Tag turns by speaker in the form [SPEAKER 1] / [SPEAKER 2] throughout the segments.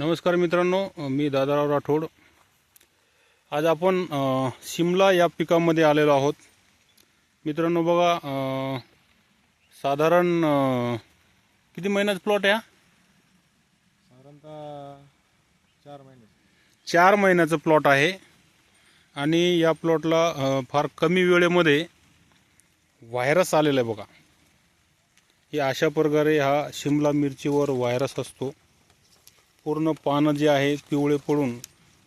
[SPEAKER 1] नमस्कार मित्रांनो मी दादाराव राठोड. आज आपण शिमला या पिकामध्ये आलेलो आहोत. मित्रांनो बघा साधारण किती महिन्याचा प्लॉट आहे हा?
[SPEAKER 2] साधारणतः चार महिने.
[SPEAKER 1] चार महिन्याचं प्लॉट आहे. आणि या प्लॉटला अ, फार कमी वेळेमध्ये व्हायरस आलेला आहे बघा. हे अशा प्रकारे हा शिमला मिरचीवर व्हायरस असतो. पूर्ण पानं जे आहे पिवळे पडून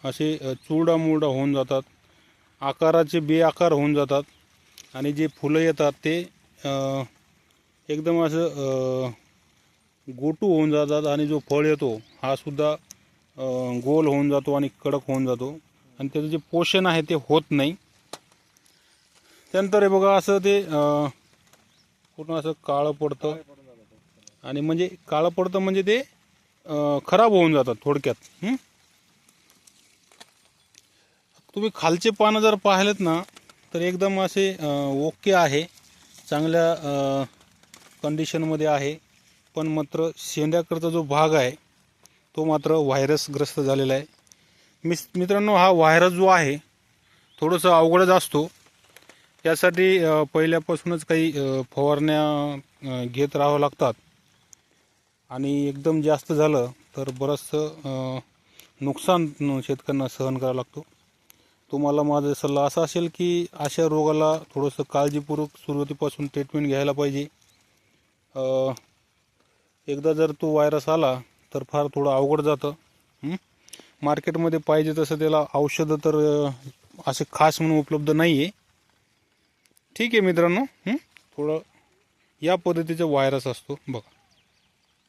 [SPEAKER 1] असे चुरडामुरडा होऊन जातात. आकाराचे बेआकार होऊन जातात. आणि जे फुलं येतात ते एकदम असं गोटू होऊन जातात आणि जो फळ येतो हा सुद्धा गोल होऊन जातो आणि कडक होऊन जातो. आणि त्याचं जे पोषण आहे ते होत नाही. त्यानंतर हे बघा असं ते पूर्ण असं काळं पडतं. आणि म्हणजे काळं पडतं म्हणजे ते खराब होऊन जातात थोडक्यात तुम्ही खालचे पानं जर पाहिलेत ना तर एकदम असे ओके आहे चांगल्या कंडिशनमध्ये आहे पण मात्र शेंड्याकडचा जो भाग आहे तो मात्र व्हायरसग्रस्त झालेला आहे. मिस मित्रांनो हा व्हायरस जो आहे थोडंसं अवघडच असतो. त्यासाठी पहिल्यापासूनच काही फवारण्या घेत राहावं लागतात. आणि एकदम जास्त झालं तर बरंचसं नुकसान शेतकऱ्यांना सहन करावं लागतो. तुम्हाला माझा सल्ला असा असेल की अशा रोगाला थोडंसं काळजीपूर्वक सुरुवातीपासून ट्रीटमेंट घ्यायला पाहिजे. एकदा जर तो व्हायरस आला तर फार थोडं अवघड जातं. मार्केटमध्ये पाहिजे तसं त्याला औषधं तर असे खास म्हणून उपलब्ध नाही आहे ठीक आहे मित्रांनो. थोडं या पद्धतीचा व्हायरस असतो. बघा.